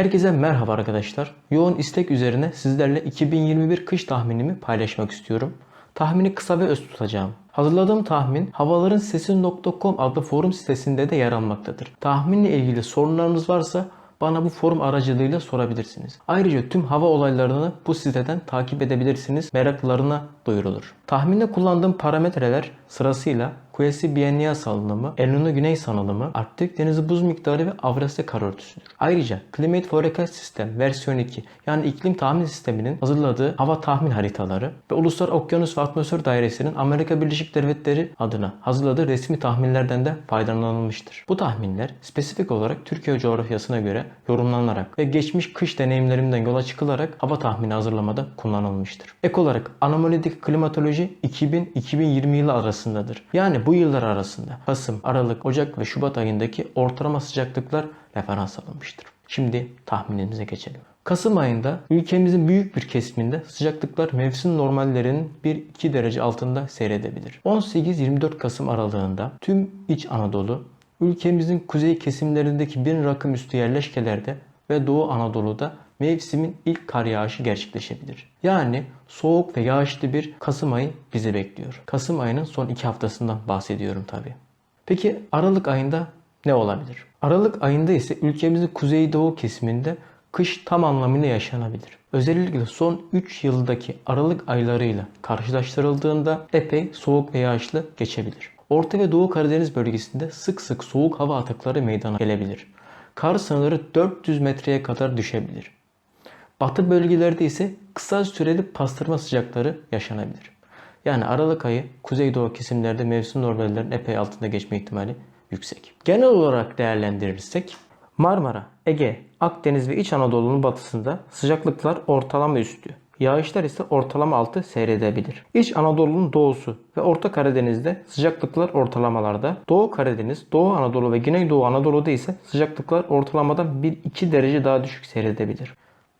Herkese merhaba arkadaşlar. Yoğun istek üzerine sizlerle 2021 kış tahminimi paylaşmak istiyorum. Tahmini kısa ve öz tutacağım. Hazırladığım tahmin havalarsesi.com adlı forum sitesinde de yer almaktadır. Tahminle ilgili sorunlarınız varsa bana bu forum aracılığıyla sorabilirsiniz. Ayrıca tüm hava olaylarını bu siteden takip edebilirsiniz. Meraklarına duyurulur. Tahminde kullandığım parametreler sırasıyla Kuyesi Biennial salınımı, El Niño Güney salınımı, Arktik denizi buz miktarı ve Avrasya kar örtüsüdür. Ayrıca Climate Forecast System versiyon 2 yani iklim tahmin sisteminin hazırladığı hava tahmin haritaları ve Uluslararası Okyanus ve Atmosfer Dairesi'nin Amerika Birleşik Devletleri adına hazırladığı resmi tahminlerden de faydalanılmıştır. Bu tahminler spesifik olarak Türkiye coğrafyasına göre yorumlanarak ve geçmiş kış deneyimlerimden yola çıkılarak hava tahmini hazırlamada kullanılmıştır. Ek olarak anomalidik klimatoloji 2000-2020 yılı arasındadır. Yani bu yıllar arasında Kasım, Aralık, Ocak ve Şubat ayındaki ortalama sıcaklıklar referans alınmıştır. Şimdi tahminimize geçelim. Kasım ayında ülkemizin büyük bir kesiminde sıcaklıklar mevsim normallerinin 1-2 derece altında seyredebilir. 18-24 Kasım aralığında tüm İç Anadolu, ülkemizin kuzey kesimlerindeki bin rakım üstü yerleşkelerde ve Doğu Anadolu'da mevsimin ilk kar yağışı gerçekleşebilir. Yani soğuk ve yağışlı bir Kasım ayı bizi bekliyor. Kasım ayının son iki haftasından bahsediyorum tabi. Peki Aralık ayında ne olabilir? Aralık ayında ise ülkemizin kuzeydoğu kesiminde kış tam anlamıyla yaşanabilir. Özellikle son 3 yıldaki Aralık aylarıyla karşılaştırıldığında epey soğuk ve yağışlı geçebilir. Orta ve Doğu Karadeniz bölgesinde sık sık soğuk hava atakları meydana gelebilir. Kar sınırı 400 metreye kadar düşebilir. Batı bölgelerde ise kısa süreli pastırma sıcakları yaşanabilir. Yani Aralık ayı kuzeydoğu kesimlerde mevsim normallerinin epey altında geçme ihtimali yüksek. Genel olarak değerlendirirsek Marmara, Ege, Akdeniz ve İç Anadolu'nun batısında sıcaklıklar ortalama üstü. Yağışlar ise ortalama altı seyredebilir. İç Anadolu'nun doğusu ve Orta Karadeniz'de sıcaklıklar ortalamalarda. Doğu Karadeniz, Doğu Anadolu ve Güneydoğu Anadolu'da ise sıcaklıklar ortalamadan 1-2 derece daha düşük seyredebilir.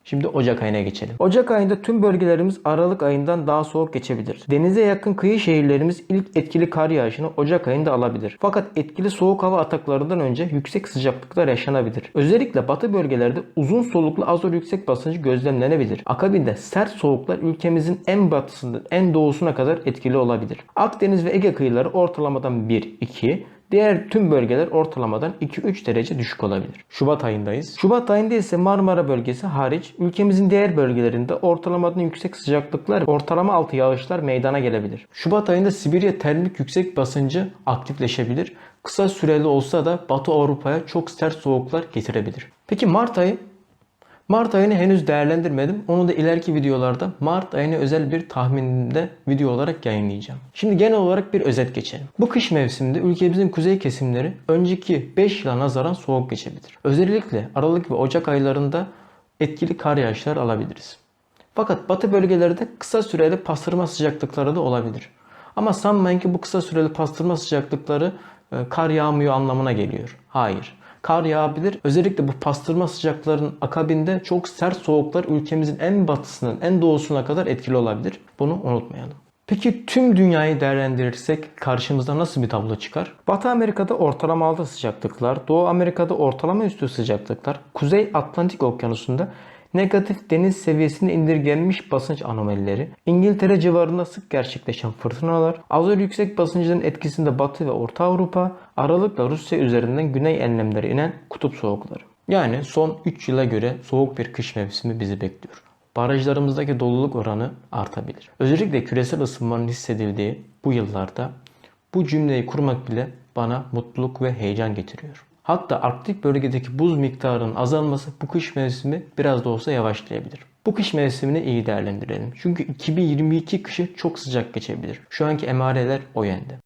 Şimdi Ocak ayına geçelim. Ocak ayında tüm bölgelerimiz Aralık ayından daha soğuk geçebilir. Denize yakın kıyı şehirlerimiz ilk etkili kar yağışını Ocak ayında alabilir. Fakat etkili soğuk hava ataklarından önce yüksek sıcaklıklar yaşanabilir. Özellikle batı bölgelerde uzun soluklu azor yüksek basıncı gözlemlenebilir. Akabinde sert soğuklar ülkemizin en batısından en doğusuna kadar etkili olabilir. Akdeniz ve Ege kıyıları ortalamadan 1-2, Diğer tüm bölgeler ortalamadan 2-3 derece düşük olabilir. Şubat ayındayız. Şubat ayında ise Marmara bölgesi hariç ülkemizin diğer bölgelerinde ortalamadan yüksek sıcaklıklar, ortalama altı yağışlar meydana gelebilir. Şubat ayında Sibirya termik yüksek basıncı aktifleşebilir. Kısa süreli olsa da Batı Avrupa'ya çok sert soğuklar getirebilir. Peki Mart ayı Mart ayını henüz değerlendirmedim. Onu da ileriki videolarda Mart ayına özel bir tahmininde video olarak yayınlayacağım. Şimdi genel olarak bir özet geçelim. Bu kış mevsiminde ülkemizin kuzey kesimleri önceki 5 yıla nazaran soğuk geçebilir. Özellikle Aralık ve Ocak aylarında etkili kar yağışlar alabiliriz. Fakat batı bölgelerde kısa süreli pastırma sıcaklıkları da olabilir. Ama sanmayın ki bu kısa süreli pastırma sıcaklıkları e, kar yağmıyor anlamına geliyor. Hayır kar yağabilir. Özellikle bu pastırma sıcakların akabinde çok sert soğuklar ülkemizin en batısının en doğusuna kadar etkili olabilir. Bunu unutmayalım. Peki tüm dünyayı değerlendirirsek karşımıza nasıl bir tablo çıkar? Batı Amerika'da ortalama altı sıcaklıklar, Doğu Amerika'da ortalama üstü sıcaklıklar, Kuzey Atlantik Okyanusu'nda negatif deniz seviyesine indirgenmiş basınç anomalileri, İngiltere civarında sık gerçekleşen fırtınalar, azor yüksek basıncının etkisinde Batı ve Orta Avrupa, aralıkla Rusya üzerinden güney enlemlere inen kutup soğukları. Yani son 3 yıla göre soğuk bir kış mevsimi bizi bekliyor. Barajlarımızdaki doluluk oranı artabilir. Özellikle küresel ısınmanın hissedildiği bu yıllarda bu cümleyi kurmak bile bana mutluluk ve heyecan getiriyor. Hatta Arktik bölgedeki buz miktarının azalması bu kış mevsimi biraz da olsa yavaşlayabilir. Bu kış mevsimini iyi değerlendirelim. Çünkü 2022 kışı çok sıcak geçebilir. Şu anki emareler o yönde.